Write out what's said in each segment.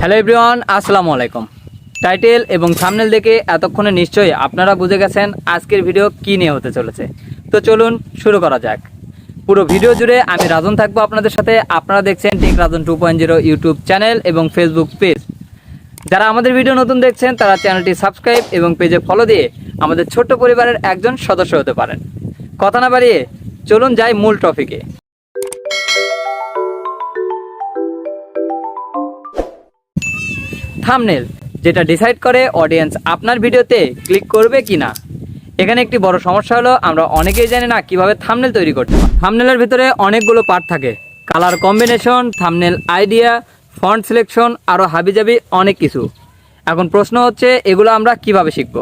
Hello everyone, আসসালামু আলাইকুম। Title এবং থামনেল দেখে এতক্ষণে নিশ্চয়ই আপনারা বুঝে গেছেন আজকের ভিডিও কী নিয়ে হতে চলেছে। তো চলুন শুরু করা যাক। পুরো ভিডিও জুড়ে আমি রাজন থাকব আপনাদের সাথে। আপনারা দেখছেন tech Rajan two point zero YouTube channel এবং ফেসবুক পেজ। যারা আমাদের ভিডিও নতুন দেখছেন, তারা চ্যানেলটি সাবস্ক্রাইব এবং পেজে ফলো দিয়ে আমাদের ছোট্ট পরিবারের একজন সদস্য হতে পারেন। কথা না বাড়িয়ে চলুন যাই মূল টপিকে থামনেল যেটা ডিসাইড করে অডিয়েন্স আপনার ভিডিওতে ক্লিক করবে কি না এখানে একটি বড় সমস্যা হলো, আমরা অনেকেই জানি না কীভাবে থামনেল তৈরি করতে থামনেলের ভিতরে অনেকগুলো পার্ট থাকে। Colour combination thumbnail idea font selection আরও হাবিজাবি অনেক কিছু। এখন প্রশ্ন হচ্ছে, এগুলো আমরা কীভাবে শিখব?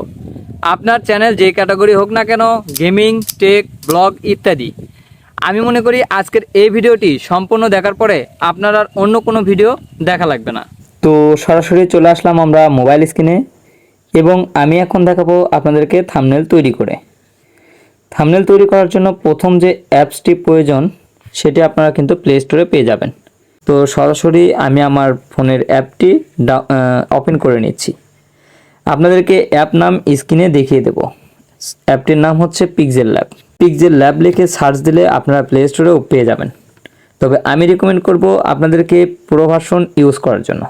আপনার চ্যানেল যে ক্যাটাগরি হোক না কেন গেমিং টেক ব্লগ ইত্যাদি। আমি মনে করি আজকের এই ভিডিওটি সম্পূর্ণ দেখার পরে আপনার আর অন্য কোনো ভিডিও দেখা লাগবে না। তো সরাসরি চলে আসলাম আমরা মোবাইল স্ক্রিনে এবং আমি এখন দেখাবো আপনাদেরকে থামনেল তৈরি করে। থামনেল তৈরি করার জন্য প্রথম যে অ্যাপসটি প্রয়োজন, সেটি আপনারা কিন্তু প্লে স্টোরে পেয়ে যাবেন। তো সরাসরি আমি আমার ফোনের অ্যাপটি ওপেন করে নিচ্ছি। আপনাদেরকে অ্যাপ নাম স্ক্রিনে দেখিয়ে দেব। অ্যাপটির নাম হচ্ছে পিকজেল ল্যাব পিকজেল ল্যাব লিখে সার্চ দিলে আপনারা প্লে স্টোরেও পেয়ে যাবেন। তবে আমি রেকমেন্ড করব আপনাদেরকে প্রো ভার্সন ইউজ করার জন্য।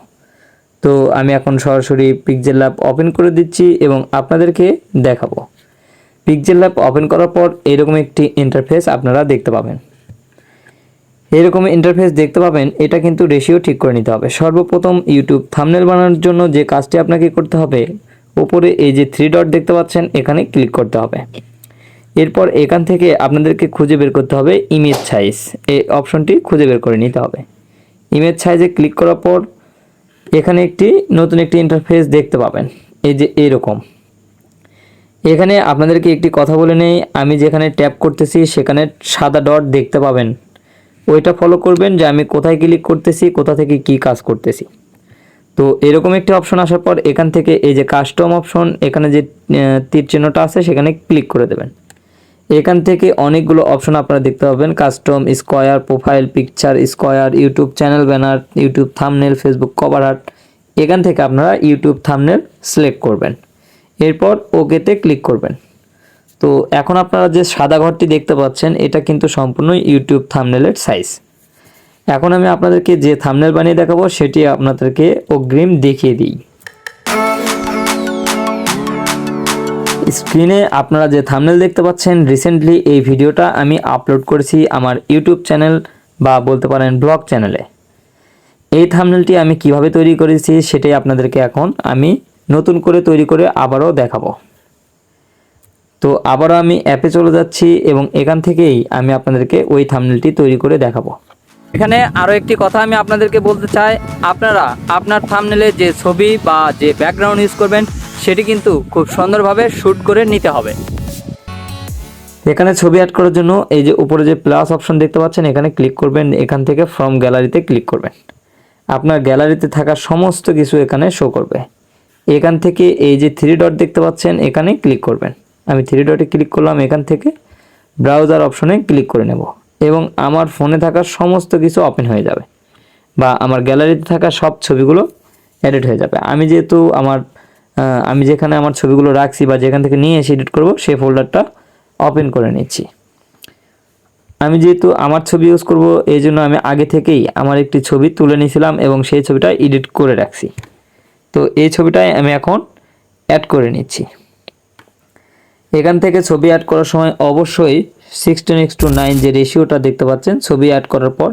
তো আমি এখন সরাসরি পিকজেল ল্যাব ওপেন করে দিচ্ছি এবং আপনাদেরকে দেখাবো। পিকজেল ল্যাব ওপেন করার পর এরকম একটি ইন্টারফেস আপনারা দেখতে পাবেন। এরকম ইন্টারফেস দেখতে পাবেন, এটা কিন্তু রেশিও ঠিক করে নিতে হবে। সর্বপ্রথম ইউটিউব থামনেল বানানোর জন্য যে কাজটি আপনাকে করতে হবে, উপরে এই যে থ্রি ডট দেখতে পাচ্ছেন, এখানে ক্লিক করতে হবে। এরপর এখান থেকে আপনাদেরকে খুঁজে বের করতে হবে ইমেজ সাইজ এই অপশনটি খুঁজে বের করে নিতে হবে। ইমেজ সাইজে ক্লিক করার পর এখানে একটি নতুন একটি ইন্টারফেস দেখতে পাবেন। এই যে এরকম এখানে আপনাদেরকে একটি কথা বলে নেই, আমি যেখানে ট্যাপ করতেছি সেখানে সাদা ডট দেখতে পাবেন। ওইটা ফলো করবেন যে আমি কোথায় ক্লিক করতেছি, কোথা থেকে কি কাজ করতেছি। তো এরকম একটি অপশন আসার পর এখান থেকে এই যে কাস্টম অপশন এখানে যে তীর চিহ্নটা আছে সেখানে ক্লিক করে দেবেন। এখান থেকে অনেকগুলো অপশন আপনারা দেখতে পাবেন। Custom square profile picture square YouTube channel banner YouTube thumbnail Facebook cover art এখান থেকে আপনারা ইউটিউব থামনেল সিলেক্ট করবেন। এরপর ওকেতে ক্লিক করবেন। তো এখন আপনারা যে সাদা ঘরটি দেখতে পাচ্ছেন, এটা কিন্তু সম্পূর্ণ ইউটিউব থামনেলের সাইজ এখন আমি আপনাদেরকে যে থামনেল বানিয়ে দেখাবো, সেটি আপনাদেরকে অগ্রিম দেখিয়ে দিই। স্ক্রিনে আপনারা যে থামনেল দেখতে পাচ্ছেন রিসেন্টলি এই ভিডিওটা আমি আপলোড করেছি আমার ইউটিউব চ্যানেল বা বলতে পারেন ব্লগ চ্যানেলে এই থামনেলটি আমি কীভাবে তৈরি করেছি সেটাই আপনাদেরকে এখন আমি নতুন করে তৈরি করে আবারও দেখাবো। তো আবারও আমি অ্যাপে চলে যাচ্ছি এবং এখান থেকেই আমি আপনাদেরকে ওই থামনেলটি তৈরি করে দেখাবো। এখানে আরও একটি কথা আমি আপনাদেরকে বলতে চাই, আপনারা আপনার থামনেলে যে ছবি বা যে ব্যাকগ্রাউন্ড ইউজ করবেন সেটি কিন্তু খুব সুন্দরভাবে শ্যুট করে নিতে হবে। এখানে ছবি অ্যাড করার জন্য এই যে উপরে যে প্লাস অপশন দেখতে পাচ্ছেন, এখানে ক্লিক করবেন, এখান থেকে ফ্রম গ্যালারিতে ক্লিক করবেন। আপনার গ্যালারিতে থাকা সমস্ত কিছু এখানে শো করবে। এখান থেকে এই যে থ্রি ডট দেখতে পাচ্ছেন, এখানে ক্লিক করবেন। আমি থ্রি ডটে ক্লিক করলাম, এখান থেকে ব্রাউজার অপশনে ক্লিক করে নেব। এবং আমার ফোনে থাকা সমস্ত কিছু ওপেন হয়ে যাবে। বা আমার গ্যালারিতে থাকা সব ছবিগুলো এডিট হয়ে যাবে। আমি যেহেতু আমার আমি যেখানে আমার ছবিগুলো রাখছি বা যেখান থেকে নিয়ে এসে এডিট করব সেই ফোল্ডারটা ওপেন করে নিচ্ছি। আমি যেহেতু আমার ছবি ইউজ করব, এই জন্য আমি আগে থেকেই আমার একটি ছবি তুলে নিয়েছিলাম এবং সেই ছবিটা এডিট করে রাখছি। তো এই ছবিটাই আমি এখন অ্যাড করে নিচ্ছি। এখান থেকে ছবি অ্যাড করার সময় অবশ্যই সিক্সটিন এক্স টু নাইন যে রেশিওটা দেখতে পাচ্ছেন, ছবি অ্যাড করার পর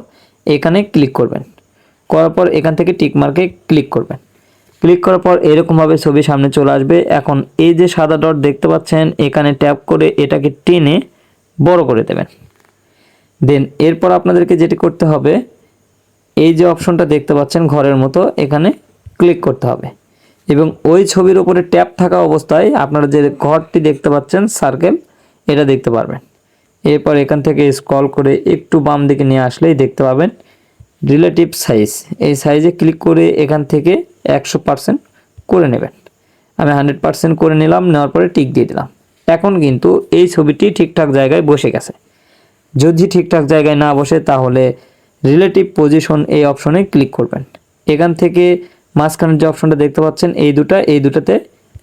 এখানে ক্লিক করবেন। করার পর এখান থেকে টিক মার্কে ক্লিক করবেন। ক্লিক করার পর এরকমভাবে ছবি সামনে চলে আসবে। এখন এই যে সাদা ডট দেখতে পাচ্ছেন, এখানে ট্যাপ করে এটাকে টেনে বড় করে দেবেন। দেন এরপর আপনাদেরকে যেটি করতে হবে, এই যে অপশনটা দেখতে পাচ্ছেন ঘরের মতো, এখানে ক্লিক করতে হবে। এবং ওই ছবির উপরে ট্যাপ থাকা অবস্থায় আপনারা যে ঘরটি দেখতে পাচ্ছেন, সার্কেল, এটা দেখতে পারবেন। এরপর এখান থেকে স্ক্রল করে একটু বাম দিকে নিয়ে আসলেই দেখতে পাবেন, রিলেটিভ সাইজ। এই সাইজে ক্লিক করে এখান থেকে একশো পার্সেন্ট করে নেবেন। আমি হান্ড্রেড পার্সেন্ট করে নিলাম, নেওয়ার পরে টিক দিয়ে দিলাম। এখন কিন্তু এই ছবিটি ঠিকঠাক জায়গায় বসে গেছে। যদি ঠিকঠাক জায়গায় না বসে, তাহলে রিলেটিভ পজিশন এই অপশনে ক্লিক করবেন। এখান থেকে মাঝখানের যে অপশনটা দেখতে পাচ্ছেন, এই দুটা, এই দুটাতে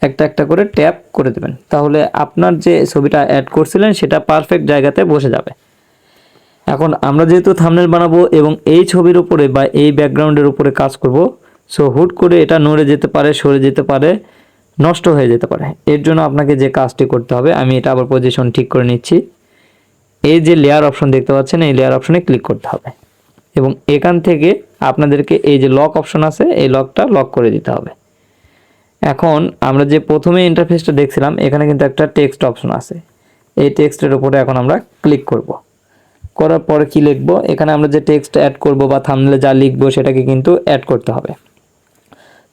একটা একটা করে ট্যাপ করে দেবেন। তাহলে আপনার যে ছবিটা অ্যাড করছিলেন, সেটা পারফেক্ট জায়গাতে বসে যাবে। এখন আমরা যেহেতু থামনেল বানাবো এবং এই ছবির উপরে বা এই ব্যাকগ্রাউন্ডের উপরে কাজ করব সো হুট করে এটা নড়ে যেতে পারে, সরে যেতে পারে, নষ্ট হয়ে যেতে পারে। এর জন্য আপনাকে যে কাজটি করতে হবে, আমি এটা আবার পজিশন ঠিক করে নিচ্ছি। এই যে লেয়ার অপশন দেখতে পাচ্ছেন, এই লেয়ার অপশনে ক্লিক করতে হবে। এবং এখান থেকে আপনাদেরকে এই যে লক অপশন আছে, এই লকটা লক করে দিতে হবে। এখন আমরা যে প্রথমে ইন্টারফেসটা দেখছিলাম, এখানে কিন্তু একটা টেক্সট অপশন আছে। এই টেক্সটের উপরে এখন আমরা ক্লিক করব। করার পরে কি লিখব? এখানে আমরা যে টেক্সট অ্যাড করব বা থামলে যা লিখব, সেটাকে কিন্তু অ্যাড করতে হবে।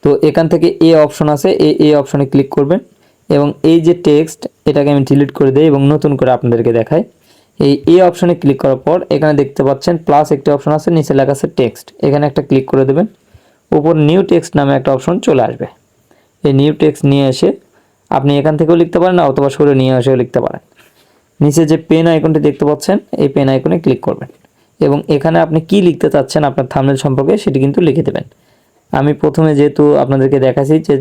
তো এখান থেকে এ অপশন আছে এ এ অপশনে ক্লিক করবেন এবং এই যে টেক্সট এটাকে আমি ডিলিট করে দিই এবং নতুন করে আপনাদেরকে দেখাই। এই এ অপশনে ক্লিক করার পর এখানে দেখতে পাচ্ছেন প্লাস একটি অপশন আছে, নিচে লেখা আছে টেক্সট এখানে একটা ক্লিক করে দেবেন। উপর নিউ টেক্সট নামে একটা অপশন চলে আসবে। এই নিউ টেক্সট নিয়ে এসে আপনি এখান থেকেও লিখতে পারেন অথবা সরে নিয়ে এসেও লিখতে পারেন। নিচে যে পেন আইকনটি দেখতে পাচ্ছেন, এই পেন আইকনে ক্লিক করবেন। এবং এখানে আপনি কি লিখতে চাচ্ছেন আপনার থামনেল সম্পর্কে সেটি কিন্তু লিখে দেবেন। আমি প্রথমে যেহেতু আপনাদেরকে দেখাচ্ছি যে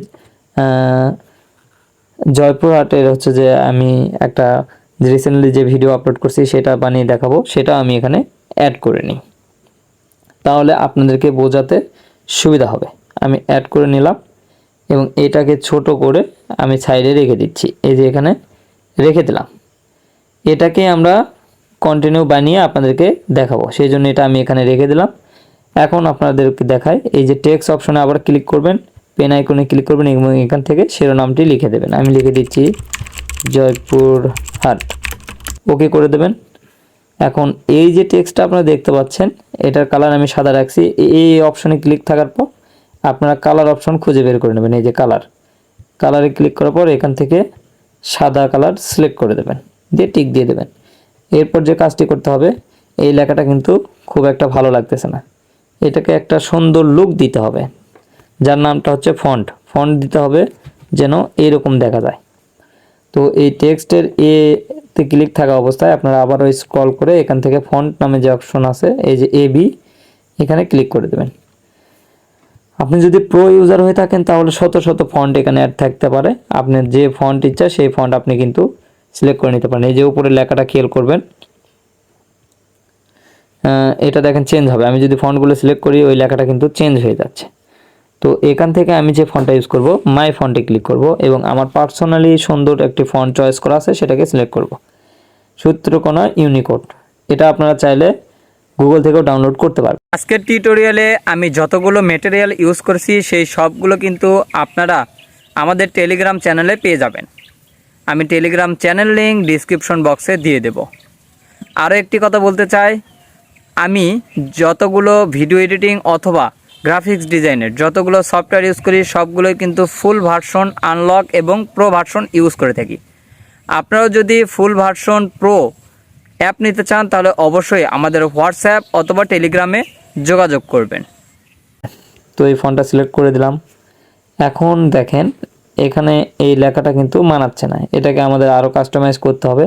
জয়পুরহাটের হচ্ছে যে আমি একটা রিসেন্টলি যে ভিডিও আপলোড করছি সেটা বানিয়ে দেখাবো, সেটা আমি এখানে অ্যাড করে নিই। তাহলে আপনাদেরকে বোঝাতে সুবিধা হবে। আমি অ্যাড করে নিলাম এবং এটাকে ছোট করে আমি সাইডে রেখে দিচ্ছি। এই যে এখানে রেখে দিলাম। এটাকে আমরা কন্টিনিউ বানিয়ে আপনাদেরকে দেখাবো। সেই জন্য এটা আমি এখানে রেখে দিলাম। এখন আপনাদেরকে দেখায় এই যে টেক্সট অপশনে আবার ক্লিক করবেন পেন আইকনে ক্লিক করবেন এবং এখান থেকে শিরোনামটি লিখে দেবেন। আমি লিখে দিচ্ছি, জয়পুর হাট। ওকে করে দেবেন। এখন এই যে টেক্সটটা আপনারা দেখতে পাচ্ছেন, এটার কালার আমি সাদা রাখছি। এই অপশনে ক্লিক থাকার পর আপনারা কালার অপশন খুঁজে বের করে নেবেন, এই যে কালার কালারে ক্লিক করার পর এখান থেকে সাদা কালার সিলেক্ট করে দেবেন, দিয়ে টিক দিয়ে দেবেন। এরপর যে কাজটি করতে হবে, এই লেখাটা কিন্তু খুব একটা ভালো লাগতেছে না। এটাকে একটা সুন্দর লুক দিতে হবে। যার নামটা হচ্ছে ফন্ট ফন্ট দিতে হবে যেন এইরকম দেখা যায়। তো এই টেক্সটের এ তে ক্লিক থাকা অবস্থায় আপনারা আবারও স্ক্রল করে এখান থেকে ফন্ট নামে যে অপশন আছে, এই যে এ বি এখানে ক্লিক করে দেবেন। আপনি যদি প্রো ইউজার হয়ে থাকেন তাহলে শত শত ফন্ট এখানে অ্যাড থাকতে পারে। আপনার যে ফন্ট ইচ্ছা সেই ফন্ট আপনি কিন্তু সিলেক্ট করে নিতে পারেন। এই যে উপরে লেখাটা খেয়াল করবেন এটা দেখেন চেঞ্জ হবে। আমি যদি ফন্টগুলো সিলেক্ট করি, ওই লেখাটা কিন্তু চেঞ্জ হয়ে যাচ্ছে। তো এখান থেকে আমি যে ফন্টটা ইউজ করব মাই ফন্টে ক্লিক করব এবং আমার পার্সোনালি সুন্দর একটি ফন্ট চয়েস করা আছে, সেটাকে সিলেক্ট করব। সূত্রকোনা ইউনিকোড এটা আপনারা চাইলে গুগল থেকেও ডাউনলোড করতে পারবেন। আজকের টিউটোরিয়ালে আমি যতগুলো মেটেরিয়াল ইউজ করছি, সেই সবগুলো কিন্তু আপনারা আমাদের টেলিগ্রাম চ্যানেলে পেয়ে যাবেন। আমি টেলিগ্রাম চ্যানেল লিঙ্ক ডিসক্রিপশন বক্সে দিয়ে দেব। আরও একটি কথা বলতে চাই আমি যতগুলো ভিডিও এডিটিং অথবা গ্রাফিক্স ডিজাইনের যতগুলো সফটওয়্যার ইউজ করি, সবগুলোই কিন্তু ফুল ভার্সন আনলক এবং প্রো ভার্সন ইউজ করে থাকি। আপনারাও যদি ফুল ভার্সন প্রো অ্যাপ নিতে চান, তাহলে অবশ্যই আমাদের হোয়াটসঅ্যাপ অথবা টেলিগ্রামে যোগাযোগ করবেন। তো এই ফোনটা সিলেক্ট করে দিলাম। এখন দেখেন, এখানে এই লেখাটা কিন্তু মানাচ্ছে না। এটাকে আমাদের আরও কাস্টমাইজ করতে হবে।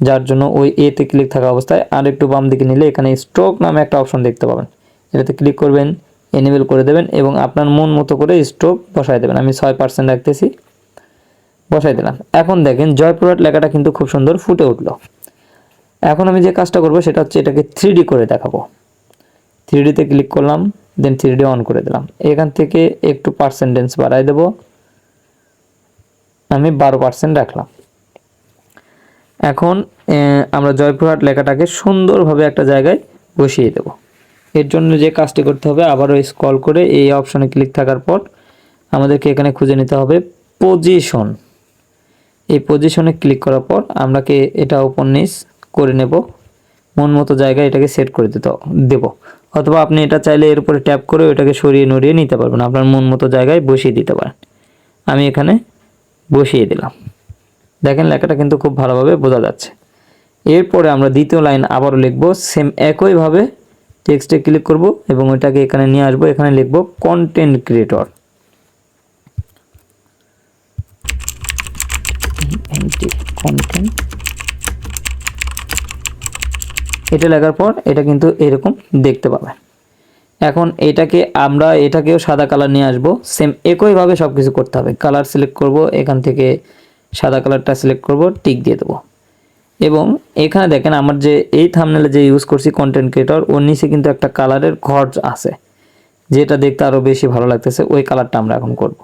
যার জন্য ওই এতে ক্লিক থাকা অবস্থায় আর একটু বাম দিকে নিলে এখানে স্ট্রোক নামে একটা অপশন দেখতে পাবেন। এটাতে ক্লিক করবেন এনেবেল করে দেবেন এবং আপনার মন মতো করে স্ট্রোক বসায় দেবেন। আমি ছয় পার্সেন্ট রাখতেছি বসাই দিলাম। এখন দেখেন জয়পুরহাট লেখাটা কিন্তু খুব সুন্দর ফুটে উঠল। এখন আমি যে কাজটা করব সেটা হচ্ছে এটাকে থ্রি করে দেখাবো। থ্রি ডিতে ক্লিক করলাম দেন থ্রি ডি অন করে দিলাম। এখান থেকে একটু পার্সেন্টেন্স বাড়াই দেব। আমি বারো পার্সেন্ট রাখলাম। এখন আমরা জয়পুরহাট লেখাটাকে সুন্দরভাবে একটা জায়গায় বসিয়ে দেব। এর জন্য যে কাজটি করতে হবে, আবারও স্ক্রল করে এই অপশনে ক্লিক থাকার পর আমাদেরকে এখানে খুঁজে নিতে হবে পজিশন এই পজিশনে ক্লিক করার পর আমরাকে এটা ওপর নিচ করে নেব। মন মতো জায়গায় এটাকে সেট করে দিতে, দেব। অথবা আপনি এটা চাইলে এর উপরে ট্যাপ করে ওটাকে সরিয়ে নড়িয়ে নিতে পারবেন। আপনার মন মতো জায়গায় বসিয়ে দিতে পারেন। আমি এখানে বসিয়ে দিলাম। দেখেন লেখাটা কিন্তু খুব ভালোভাবে বোঝা যাচ্ছে। এরপরে আমরা দ্বিতীয় লাইন আবারও লিখব সেম একইভাবে টেক্সটে ক্লিক করব এবং ওইটাকে এখানে নিয়ে আসব, এখানে লিখব কন্টেন্ট ক্রিয়েটর কন্টেন্ট এটা লেখার পর এটা কিন্তু এরকম দেখতে পাবেন এখন এটাকে আমরা এটাকেও সাদা কালার নিয়ে আসব সেম একইভাবে সব কিছু করতে হবে। কালার সিলেক্ট করব, এখান থেকে সাদা কালারটা সিলেক্ট করব টিক দিয়ে দেবো। এবং এখানে দেখেন আমার যে এই থামনেলে যে ইউজ করছি কন্টেন্ট ক্রিয়েটর ওর নিচে কিন্তু একটা কালারের ঘর আছে, যেটা দেখতে আরও বেশি ভালো লাগতেছে, ওই কালারটা আমরা এখন করব।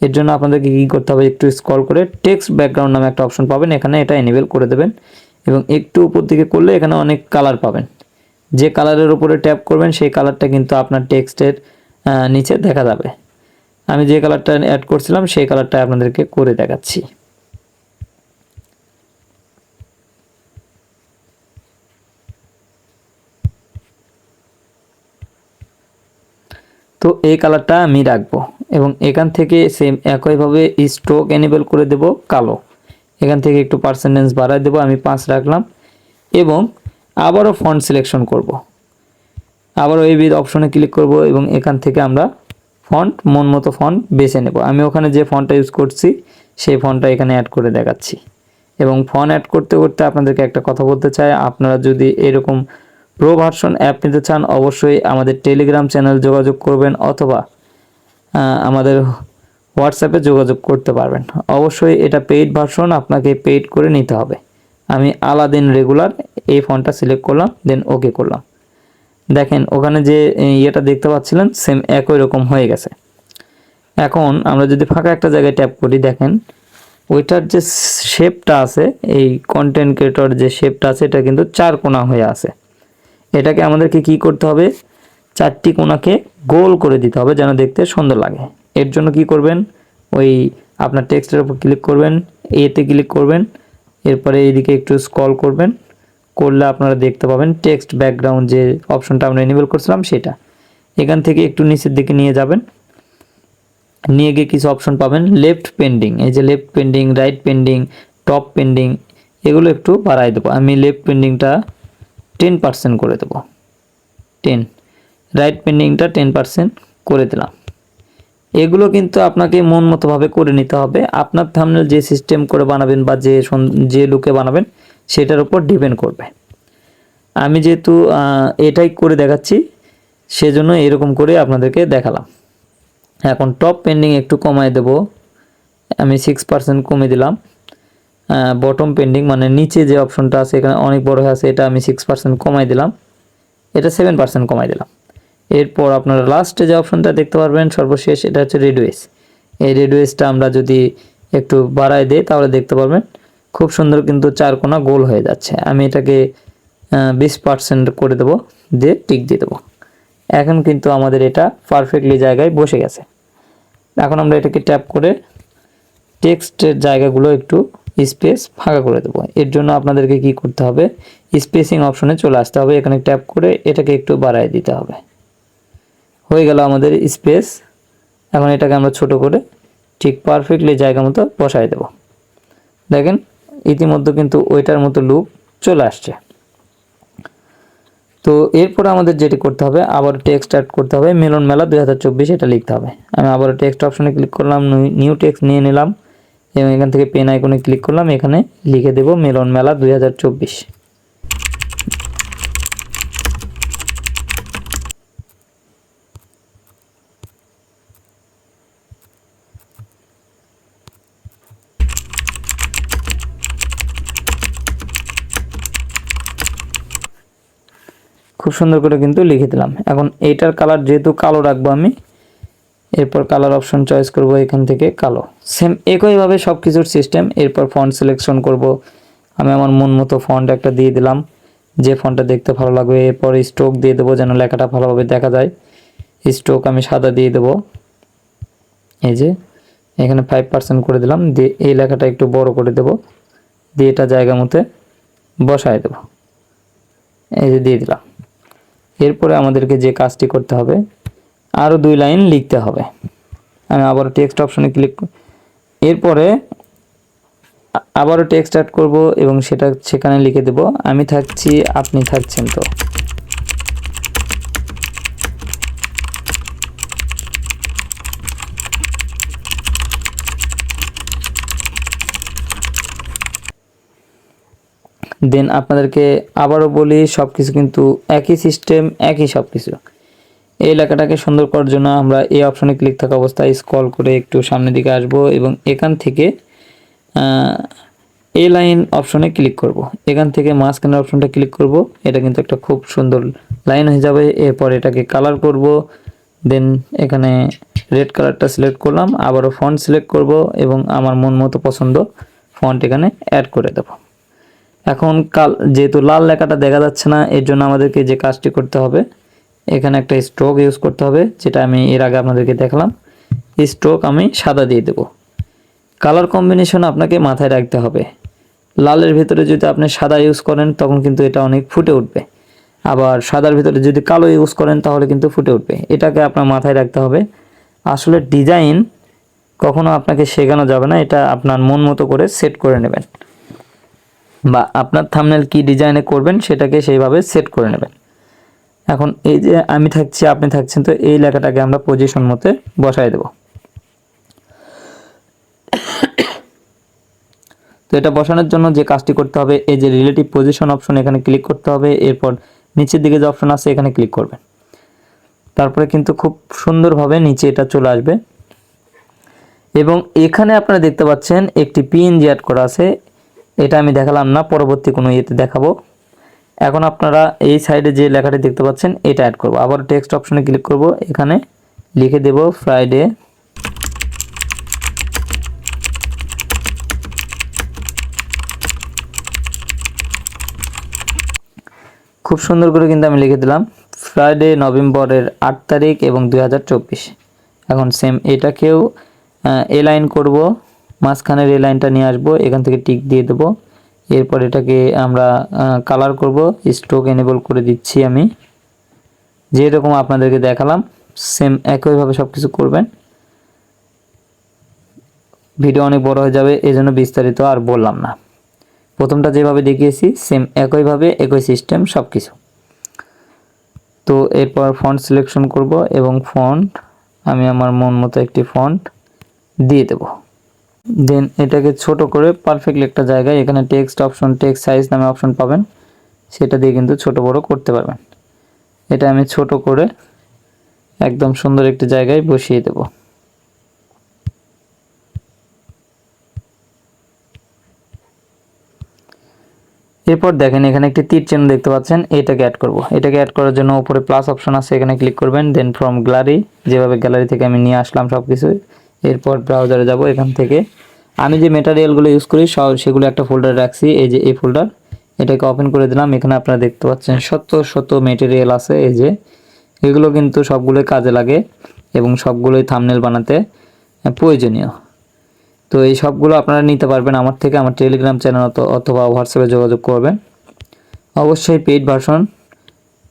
এর জন্য আপনাদেরকে কী করতে হবে, একটু স্ক্রল করে টেক্সট ব্যাকগ্রাউন্ড নামে একটা অপশন পাবেন, এখানে এটা এনেবেল করে দেবেন। এবং একটু উপর দিকে করলে এখানে অনেক কালার পাবেন। যে কালারের উপরে ট্যাপ করবেন, সেই কালারটা কিন্তু আপনার টেক্সটের নিচে দেখা যাবে। আমি যে কালারটা অ্যাড করছিলাম, সেই কালারটা আপনাদেরকে করে দেখাচ্ছি। তো এই কালারটা আমি রাখব এবং এখান থেকে সেম একইভাবে স্ট্রোক এনেবল করে দেব কালো। এখান থেকে একটু পার্সেন্টেজ বাড়ায় দেবো, আমি পাঁচ রাখলাম এবং আবারও ফন্ট সিলেকশন করব। আবারও এই বিদ অপশনে ক্লিক করব এবং এখান থেকে আমরা ফন্ট মন মতো ফন্ট বেছে নেব। আমি ওখানে যে ফন্টটা ইউজ করছি, সেই ফন্টটা এখানে অ্যাড করে দেখাচ্ছি। এবং ফন্ট অ্যাড করতে করতে আপনাদেরকে একটা কথা বলতে চাই, আপনারা যদি এরকম প্রো ভার্সন অ্যাপ নিতে চান, অবশ্যই আমাদের টেলিগ্রাম চ্যানেল যোগাযোগ করবেন অথবা আমাদের হোয়াটসঅ্যাপে যোগাযোগ করতে পারবেন। অবশ্যই এটা পেইড ভার্সন আপনাকে পেইড করে নিতে হবে। আমি আলাদিন রেগুলার এই ফোনটা সিলেক্ট করলাম দেন ওকে করলাম। দেখেন, ওখানে যে ইয়েটা দেখতে পাচ্ছিলেন সেম একই রকম হয়ে গেছে। এখন আমরা যদি ফাঁকা একটা জায়গায় ট্যাপ করি, দেখেন, ওইটার যে শেপটা আছে, এই কন্টেন্ট ক্রিয়েটর যে শেপটা আছে, এটা কিন্তু চার কোণা হয়ে আছে। এটাকে আমাদেরকে কি করতে হবে? চারটি কোণাকে গোল করে দিতে হবে যেন দেখতে সুন্দর লাগে। এর জন্য কি করবেন? ওই আপনার টেক্সটের উপর ক্লিক করবেন, এতে ক্লিক করবেন, এরপরে এইদিকে একটু স্ক্রল করবেন, করলে আপনারা দেখতে পাবেন টেক্সট ব্যাকগ্রাউন্ড যে অপশনটা আমরা এনেবল করছিলাম সেটা। এখান থেকে একটু নিচের দিকে নিয়ে যাবেন। নিয়ে গিয়ে কিছু অপশন পাবেন লেফট পেন্ডিং এই যে left padding right padding top padding এগুলো একটু বাড়াই দেবো। আমি লেফট পেন্ডিংটা টেন পার্সেন্ট করে দেবো। টেন রাইট পেন্ডিংটা টেন পার্সেন্ট করে দিলাম। এগুলো কিন্তু আপনাকে মন মতোভাবে করে নিতে হবে। আপনার থামনেল যে সিস্টেম করে বানাবেন বা যে যে লুকে বানাবেন, সেটার উপর ডিপেন্ড করবে। আমি যেহেতু এটাই করে দেখাচ্ছি, সেজন্য এরকম করে আপনাদেরকে দেখালাম। এখন টপ পেন্ডিং একটু কমায় দেব। আমি সিক্স পার্সেন্ট কমে দিলাম। বটম পেন্ডিং মানে নিচে যে অপশনটা আছে, এখানে অনেক বড় হয়ে আছে, এটা আমি সিক্স পার্সেন্ট কমাই দিলাম। এটা সেভেন পার্সেন্ট কমাই দিলাম। এরপর আপনারা লাস্টে যে অপশনটা দেখতে পারবেন, সর্বশেষ, এটা হচ্ছে রেডওয়েস এই রেডওয়েসটা আমরা যদি একটু বাড়ায় দিই, তাহলে দেখতে পারবেন খুব সুন্দর কিন্তু চার কোণা গোল হয়ে যাচ্ছে। আমি এটাকে বিশ পার্সেন্ট করে দেবো, দিয়ে টিক দিয়ে দেবো। এখন কিন্তু আমাদের এটা পারফেক্টলি জায়গায় বসে গেছে। এখন আমরা এটাকে ট্যাপ করে টেক্সটের জায়গাগুলো একটু স্পেস ফাঁকা করে দেবো। এর জন্য আপনাদেরকে কি করতে হবে? স্পেসিং অপশনে চলে আসতে হবে। এখানে ট্যাপ করে এটাকে একটু বাড়ায় দিতে হবে। হয়ে গেল আমাদের স্পেস এখন এটাকে আমরা ছোট করে ঠিক পারফেক্টলি জায়গা মতো বসায় দেব। দেখেন, ইতিমধ্যে কিন্তু ওইটার মতো লুক চলে আসছে। তো এরপরে আমাদের যেটি করতে হবে, আবার টেক্সট অ্যাড করতে হবে। মিলন মেলা দুই হাজার চব্বিশ এটা লিখতে হবে। আমি আবার টেক্সট অপশনে ক্লিক করলাম নিউ টেক্সট নিয়ে নিলাম। এবং এখান থেকে পেন আইকনে ক্লিক করলাম, এখানে লিখে দেব মিলন মেলা দুই হাজার চব্বিশ। খুব সুন্দর করে কিন্তু লিখে দিলাম। এখন এইটার কালার যেহেতু কালো রাখব আমি, এরপর কালার অপশন চয়েস করব এখান থেকে কালো। সেম একইভাবে সব কিছুর সিস্টেম এরপর ফন্ট সিলেকশন করব। আমি আমার মন মতো ফন্ট একটা দিয়ে দিলাম। যে ফন্টটা দেখতে ভালো লাগবে, এরপর স্ট্রোক দিয়ে দেবো যেন লেখাটা ভালোভাবে দেখা যায়। স্ট্রোক আমি সাদা দিয়ে দেবো। এই যে, এখানে ফাইভ পার্সেন্ট করে দিলাম। দিয়ে এই লেখাটা একটু বড় করে দেবো। দিয়ে এটা জায়গা মতে বসায় দেবো। এই যে দিয়ে দিলাম। এরপরে আমাদেরকে যে কাজটি করতে হবে আরও দুই লাইন লিখতে হবে। আমি আবার টেক্সট অপশনে ক্লিক এরপরে আবারও টেক্সট অ্যাড করব এবং সেটা সেখানে লিখে দেব। আমি থাকছি, আপনি থাকছেন তো। দেন আপনাদেরকে আবারও বলি সব কিছু কিন্তু একই সিস্টেম একই সব কিছু এই এলাকাটাকে সুন্দর করার জন্য আমরা এই অপশনে ক্লিক থাকা অবস্থায় স্ক্রল করে একটু সামনের দিকে আসব এবং এখান থেকে এ লাইন অপশনে ক্লিক করব। এখান থেকে মাঝখানের অপশনটা ক্লিক করব। এটা কিন্তু একটা খুব সুন্দর লাইন হয়ে যাবে। এরপর এটাকে কালার করব। দেন এখানে রেড কালারটা সিলেক্ট করলাম। আবারও ফন্ট সিলেক্ট করব এবং আমার মন মতো পছন্দ ফন্ট এখানে অ্যাড করে দেব। এখন কাল, যেহেতু লাল লেখাটা দেখা যাচ্ছে না, এর জন্য আমাদেরকে যে কাজটি করতে হবে এখানে একটা স্ট্রোক ইউজ করতে হবে, যেটা আমি এর আগে আপনাদেরকে দেখলাম। স্ট্রোক আমি সাদা দিয়ে দেব। কালার কম্বিনেশন আপনাকে মাথায় রাখতে হবে। লালের ভিতরে যদি আপনি সাদা ইউজ করেন, তখন কিন্তু এটা অনেক ফুটে উঠবে। আবার সাদার ভিতরে যদি কালো ইউজ করেন, তাহলে কিন্তু ফুটে উঠবে। এটাকে আপনার মাথায় রাখতে হবে। আসলে ডিজাইন কখনো আপনাকে শেখানো যাবে না, এটা আপনার মন মতো করে সেট করে নেবেন। বা আপনার থামনেল কি ডিজাইনে করবেন, সেটাকে সেইভাবে সেট করে নেবেন। এখন এই যে আমি থাকছি, আপনি থাকছেন, তো এই লেখাটাকে আমরা পজিশন মতে বসায় দেব। তো এটা বসানোর জন্য যে কাজটি করতে হবে, এই যে রিলেটিভ পজিশন অপশন এখানে ক্লিক করতে হবে, এরপর নিচের দিকে যে অপশন আছে এখানে ক্লিক করবেন। তারপরে কিন্তু খুব সুন্দরভাবে নিচে এটা চলে আসবে। এবং এখানে আপনারা দেখতে পাচ্ছেন, একটি পিএনজি অ্যাড করা আছে। এটা আমি দেখালাম না, পরবর্তী কোনো ইয়েতে দেখাবো। এখন আপনারা এই সাইডে যে লেখাটি দেখতে পাচ্ছেন, এটা অ্যাড করব। আবার টেক্সট অপশনে ক্লিক করব। এখানে লিখে দেব ফ্রাইডে খুব সুন্দর করে কিন্তু আমি লিখে দিলাম ফ্রাইডে নভেম্বরের আট তারিখ এবং দুই হাজার চব্বিশ। এখন সেম এটাকেও এ লাইন করব, মাঝখানের এই লাইনটা নিয়ে আসব, এখান থেকে টিক দিয়ে দেবো। এরপর এটাকে আমরা কালার করব স্ট্রোক এনেবল করে দিচ্ছি আমি। যেরকম আপনাদেরকে দেখালাম সেম একইভাবে সব কিছু করবেন। ভিডিও অনেক বড় হয়ে যাবে এই জন্য বিস্তারিত আর বললাম না। প্রথমটা যেভাবে দেখিয়েছি সেম একইভাবে একই সিস্টেম সব কিছু তো এরপর ফন্ট সিলেকশন করব এবং ফন্ট আমি আমার মন মতো একটি ফন্ট দিয়ে দেব। দেন এটাকে ছোট করে পারফেক্টলি একটা জায়গায় এখানে টেক্সট অপশন টেক্সট সাইজ নামে অপশন পাবেন। সেটা দিয়ে কিন্তু ছোট বড় করতে পারবেন। এটা আমি ছোট করে একদম সুন্দর একটি জায়গায় বসিয়ে দেব। এরপর দেখেন এখানে একটি তীর চিহ্ন দেখতে পাচ্ছেন, এটাকে অ্যাড করব। এটাকে অ্যাড করার জন্য উপরে প্লাস অপশন আছে, এখানে ক্লিক করবেন দেন ফ্রম গ্যালারি যেভাবে গ্যালারি থেকে আমি নিয়ে আসলাম সব কিছু এরপর ব্রাউজারে যাব এখান থেকে। আমি যে মেটারিয়ালগুলো ইউজ করি, সব সেগুলো একটা ফোল্ডার রাখছি। এই যে, এই ফোল্ডার এটাকে ওপেন করে দিলাম। এখানে আপনারা দেখতে পাচ্ছেন শত শত মেটেরিয়াল আছে। এই যে, এগুলো কিন্তু সবগুলোই কাজে লাগে এবং সবগুলোই থামনেল বানাতে প্রয়োজনীয়। তো এই সবগুলো আপনারা নিতে পারবেন আমার থেকে। আমার টেলিগ্রাম চ্যানেল অথবা হোয়াটসঅ্যাপে যোগাযোগ করবেন। অবশ্যই পেইড ভার্সন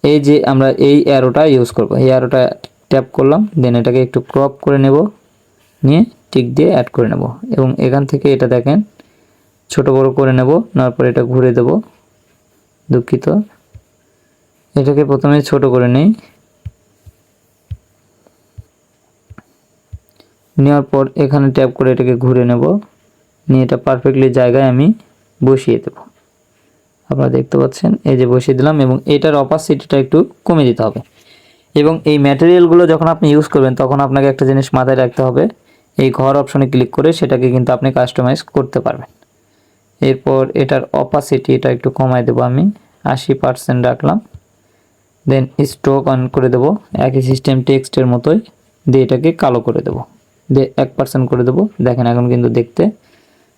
এই যে, আমরা এই অ্যারোটা ইউজ করব। এই অ্যারোটা ট্যাপ করলাম। দেন এটাকে একটু ক্রপ করে নেব। নিয়ে টিক দিয়ে অ্যাড করে নেব। এবং এখান থেকে এটা দেখেন, ছোট বড় করে নেব, নেওয়ার পর এটা ঘুরে দেব। দুঃখিত। এটাকে প্রথমে ছোট করে নেই। নেওয়ার পর এখানে ট্যাপ করে এটাকে ঘুরে নেব। নিয়ে এটা পারফেক্টলি জায়গায় আমি বসিয়ে দেব। আপনারা দেখতে পাচ্ছেন, এই যে বসিয়ে দিলাম এবং এটার অপাসিটিটা একটু কমে দিতে হবে। এবং এই ম্যাটেরিয়ালগুলো যখন আপনি ইউজ করবেন, তখন আপনাকে একটা জিনিস মাথায় রাখতে হবে এই ঘর অপশনে ক্লিক করে সেটাকে কিন্তু আপনি কাস্টমাইজ করতে পারবেন। এরপর এটার অপাসিটি এটা একটু কমায় দেবো আমি, আশি পার্সেন্ট রাখলাম। দেন স্ট্রোক অন করে দেবো, একই সিস্টেম টেক্সটের মতোই দিয়ে এটাকে কালো করে দেবো। দিয়ে এক পার্সেন্ট করে দেবো। দেখেন এখন কিন্তু দেখতে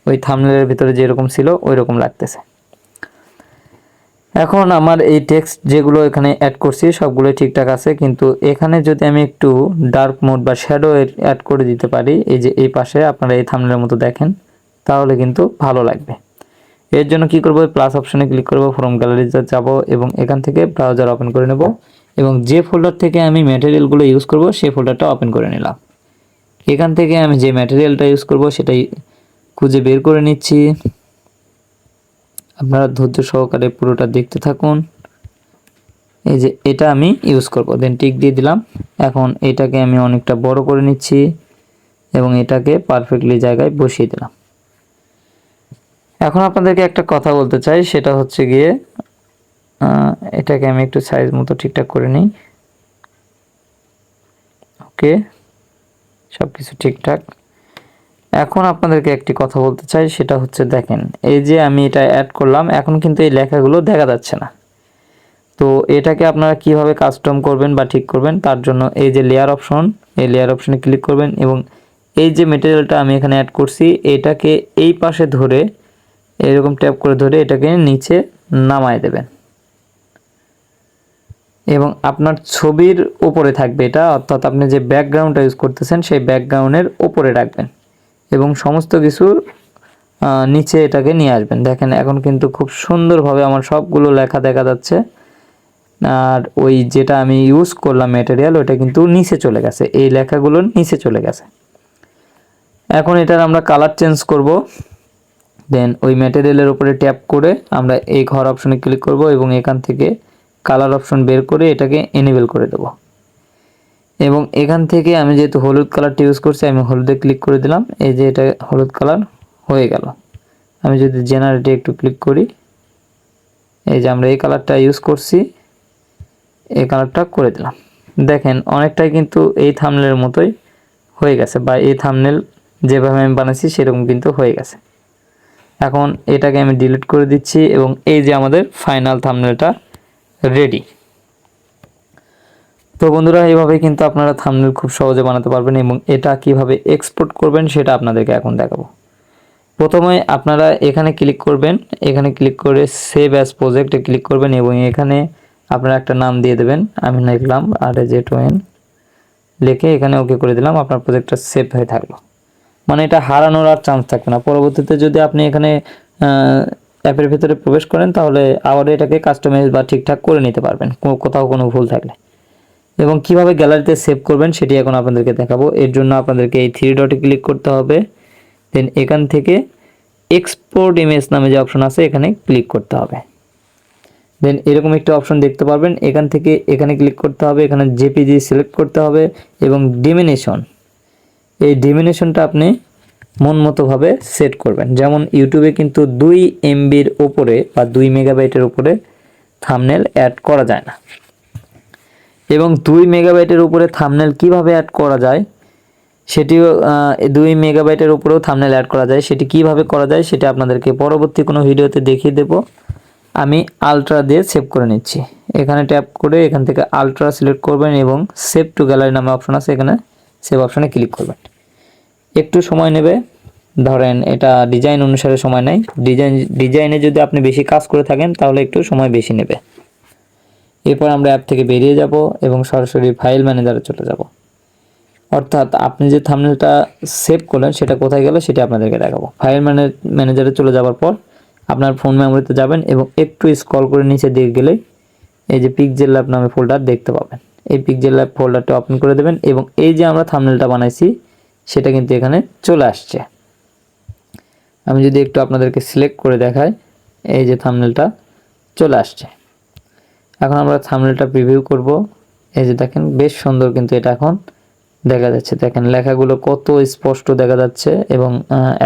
ওই থামনেলের ভিতরে যেরকম ছিল ওই রকম লাগতেছে। এখন আমার এই টেক্সট যেগুলো এখানে অ্যাড করছি সবগুলো ঠিকঠাক আছে, কিন্তু এখানে যদি আমি একটু ডার্ক মোড বা শ্যাডো অ্যাড করে দিতে পারি, এই যে এই পাশে আপনারা এই থামনেলের মতো দেখেন, তাহলে কিন্তু ভালো লাগবে। এর জন্য কি করব? প্লাস অপশনে ক্লিক করব ফ্রম গ্যালারিতে যাব এবং এখান থেকে ব্রাউজার ওপেন করে নেব এবং যে ফোল্ডার থেকে আমি ম্যাটেরিয়ালগুলো ইউজ করব, সেই ফোল্ডারটা ওপেন করে নিলাম। এখান থেকে আমি যে ম্যাটেরিয়ালটা ইউজ করব, সেটাই খুঁজে বের করে নিচ্ছি। আপনারা ধৈর্য সহকারে পুরোটা দেখতে থাকুন। এই যে এটা আমি ইউজ করব। দেন টিক দিয়ে দিলাম। এখন এটাকে আমি অনেকটা বড় করে নিচ্ছি এবং এটাকে পারফেক্টলি জায়গায় বসিয়ে দিলাম। এখন আপনাদেরকে একটা কথা বলতে চাই, সেটা হচ্ছে গিয়ে এটাকে আমি একটু সাইজ মতো ঠিকঠাক করে নিই। ওকে সব কিছু ঠিকঠাক। এখন আপনাদেরকে একটি কথা বলতে চাই, সেটা হচ্ছে দেখেন, এই যে আমি এটা অ্যাড করলাম, এখন কিন্তু এই লেখাগুলো দেখা যাচ্ছে না। তো এটাকে আপনারা কীভাবে কাস্টম করবেন বা ঠিক করবেন, তার জন্য এই যে লেয়ার অপশন এই লেয়ার অপশনে ক্লিক করবেন এবং এই যে মেটেরিয়ালটা আমি এখানে অ্যাড করছি, এটাকে এই পাশে ধরে, এরকম ট্যাপ করে ধরে এটাকে নিচে নামায় দেবেন। এবং আপনার ছবির উপরে থাকবে এটা, অর্থাৎ আপনি যে ব্যাকগ্রাউন্ডটা ইউজ করতেছেন, সেই ব্যাকগ্রাউন্ডের উপরে রাখবেন। এবং সমস্ত কিছুর নিচে এটাকে নিয়ে আসবেন। দেখেন, এখন কিন্তু খুব সুন্দরভাবে আমার সবগুলো লেখা দেখা যাচ্ছে। আর ওই যেটা আমি ইউজ করলাম ম্যাটেরিয়াল ওটা কিন্তু নিচে চলে গেছে। এই লেখাগুলো নিচে চলে গেছে। এখন এটার আমরা কালার চেঞ্জ করব। দেন ওই ম্যাটেরিয়ালের উপরে ট্যাপ করে আমরা এই ঘর অপশনে ক্লিক করব এবং এখান থেকে কালার অপশন বের করে এটাকে এনেবেল করে দেব। এবং এখান থেকে আমি যেহেতু হলুদ কালারটা ইউজ করছি, আমি হলুদে ক্লিক করে দিলাম। এই যে এটা হলুদ কালার হয়ে গেল। আমি যদি জেনারেটে একটু ক্লিক করি, এই যে আমরা এই কালারটা ইউজ করছি, এই কালারটা করে দিলাম। দেখেন, অনেকটাই কিন্তু এই থামনেলের মতোই হয়ে গেছে, বা এই থামনেল যেভাবে আমি বানাচ্ছি সেরকম কিন্তু হয়ে গেছে। এখন এটাকে আমি ডিলিট করে দিচ্ছি এবং এই যে আমাদের ফাইনাল থামনেলটা রেডি তো বন্ধুরা এইভাবে কিন্তু আপনারা থামনেল খুব সহজে বানাতে পারবেন এবং এটা কীভাবে এক্সপোর্ট করবেন সেটা আপনাদেরকে এখন দেখাবো। প্রথমে আপনারা এখানে ক্লিক করবেন, এখানে ক্লিক করে সেভ অ্যাজ প্রজেক্টে ক্লিক করবেন এবং এখানে আপনারা একটা নাম দিয়ে দেবেন, আমি লিখলাম আর জে টোয়েন লিখে এখানে ওকে করে দিলাম, আপনার প্রজেক্টটা সেভ হয়ে থাকল। মানে এটা হারানোর আর চান্স থাকবে না। পরবর্তীতে যদি আপনি এখানে অ্যাপের ভিতরে প্রবেশ করেন, তাহলে আবার এটাকে কাস্টমাইজ বা ঠিকঠাক করে নিতে পারবেন কোথাও কোনো ভুল থাকলে। এবং কীভাবে গ্যালারিতে সেভ করবেন সেটি এখন আপনাদেরকে দেখাবো। এর জন্য আপনাদেরকে এই থ্রি ডটে ক্লিক করতে হবে। দেন এখান থেকে এক্সপোর্ট ইমেজ নামে যে অপশন আছে, এখানে ক্লিক করতে হবে। দেন এরকম একটা অপশন দেখতে পারবেন। এখান থেকে এখানে ক্লিক করতে হবে। এখানে জেপিজি সিলেক্ট করতে হবে এবং ডিমিনেশন এই ডিমিনেশনটা আপনি মন মতোভাবে সেট করবেন। যেমন ইউটিউবে কিন্তু দুই এমবির ওপরে বা দুই মেগাবাইটের উপরে থামনেল অ্যাড করা যায় না। এবং দুই মেগাবাইটের উপরে থামনেল কীভাবে অ্যাড করা যায়? সেটিও দুই মেগাবাইটের উপরেও থামনেল অ্যাড করা যায়। সেটি কীভাবে করা যায় সেটা আপনাদেরকে পরবর্তী কোনো ভিডিওতে দেখিয়ে দেব। আমি আলট্রা দিয়ে সেভ করে নিচ্ছি। এখানে ট্যাপ করে এখান থেকে আলট্রা সিলেক্ট করবেন এবং সেভ টু গ্যালারি নামে অপশন আছে। এখানে সেভ অপশনে ক্লিক করবেন। একটু সময় নেবে। ধরেন এটা ডিজাইন অনুসারে সময় নেয়। ডিজাইন ডিজাইনে যদি আপনি বেশি কাজ করে থাকেন তাহলে একটু সময় বেশি নেবে। এরপর আমরা অ্যাপ থেকে বেরিয়ে যাব এবং সরাসরি ফাইল ম্যানেজারে চলে যাব। অর্থাৎ আপনি যে থামনেলটা সেভ করলেন, সেটা কোথায় গেল সেটা আপনাদেরকে দেখাবো। ফাইল ম্যানেজারে চলে যাওয়ার পর আপনার ফোন মেমোরিতে যাবেন এবং একটু স্ক্রল করে নিচে দিয়ে গেলে এই যে পিকজেল ল্যাব নামে ফোল্ডার দেখতে পাবেন। এই পিকজেল ল্যাব ফোল্ডারটা ওপেন করে দেবেন এবং এই যে আমরা থামনেলটা বানাইছি, সেটা কিন্তু এখানে চলে আসছে। আমি যদি একটু আপনাদেরকে সিলেক্ট করে দেখাই, এই যে থামনেলটা চলে আসছে। এখন আমরা থামনেলটা প্রিভিউ করব। এই যে দেখেন, বেশ সুন্দর কিন্তু এটা এখন দেখা যাচ্ছে। দেখেন, লেখাগুলো কত স্পষ্ট দেখা যাচ্ছে এবং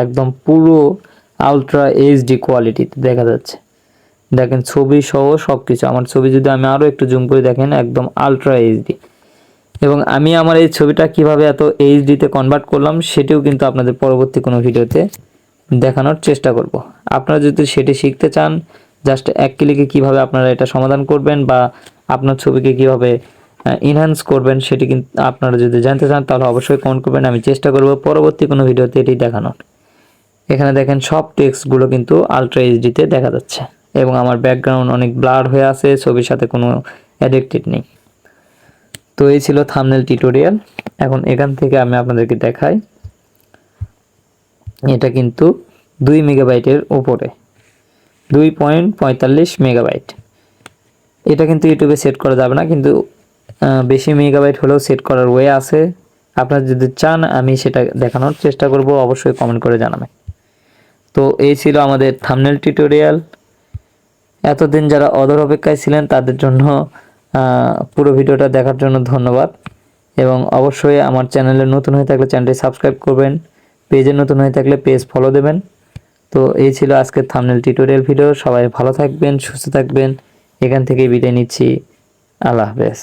একদম পুরো আলট্রা এইচডি কোয়ালিটিতে দেখা যাচ্ছে। দেখেন, ছবি সহ সব কিছু আমার ছবি যদি আমি আরও একটু জুম করে, দেখেন, একদম আলট্রা এইচডি এবং আমি আমার এই ছবিটা কীভাবে এত এইচডিতে কনভার্ট করলাম, সেটিও কিন্তু আপনাদের পরবর্তী কোনো ভিডিওতে দেখানোর চেষ্টা করব। আপনারা যদি সেটি শিখতে চান জাস্ট এক ক্লিকে কীভাবে আপনারা এটা সমাধান করবেন বা আপনার ছবিকে কীভাবে ইনহ্যান্স করবেন সেটি কিন্তু আপনারা যদি জানতে চান তাহলে অবশ্যই কমেন্ট করবেন। আমি চেষ্টা করব পরবর্তী কোনো ভিডিওতে এটি দেখানোর। এখানে দেখেন সব টেক্সটগুলো কিন্তু আলট্রা এইচডিতে দেখা যাচ্ছে এবং আমার ব্যাকগ্রাউন্ড অনেক ব্লার হয়ে আছে, ছবির সাথে কোনো অ্যাডিক্টেড নেই। তো এই ছিল থামনেল টিউটোরিয়াল এখন এখান থেকে আমি আপনাদেরকে দেখাই। এটা কিন্তু দুই মেগাবাইটের উপরে। দুই পয়েন্ট পঁয়তাল্লিশ মেগাবাইট। এটা কিন্তু ইউটিউবে সেট করা যাবে না, কিন্তু বেশি মেগাবাইট হলেও সেট করার ওয়ে আছে। আপনারা যদি চান, আমি সেটা দেখানোর চেষ্টা করব, অবশ্যই কমেন্ট করে জানাবেন তো এই ছিল আমাদের থামনেল টিউটোরিয়াল এতদিন যারা অদর অপেক্ষায় ছিলেন, তাদের জন্য পুরো ভিডিওটা দেখার জন্য ধন্যবাদ। এবং অবশ্যই আমার চ্যানেলে নতুন হয়ে থাকলে চ্যানেলটি সাবস্ক্রাইব করবেন, পেজে নতুন হয়ে থাকলে পেজ ফলো দেবেন। তো এই ছিল আজকের থামনেল টিউটোরিয়াল ভিডিও সবাই ভালো থাকবেন, সুস্থ থাকবেন। এখান থেকে বিদায় নিচ্ছি। আল্লাহ হাফেজ।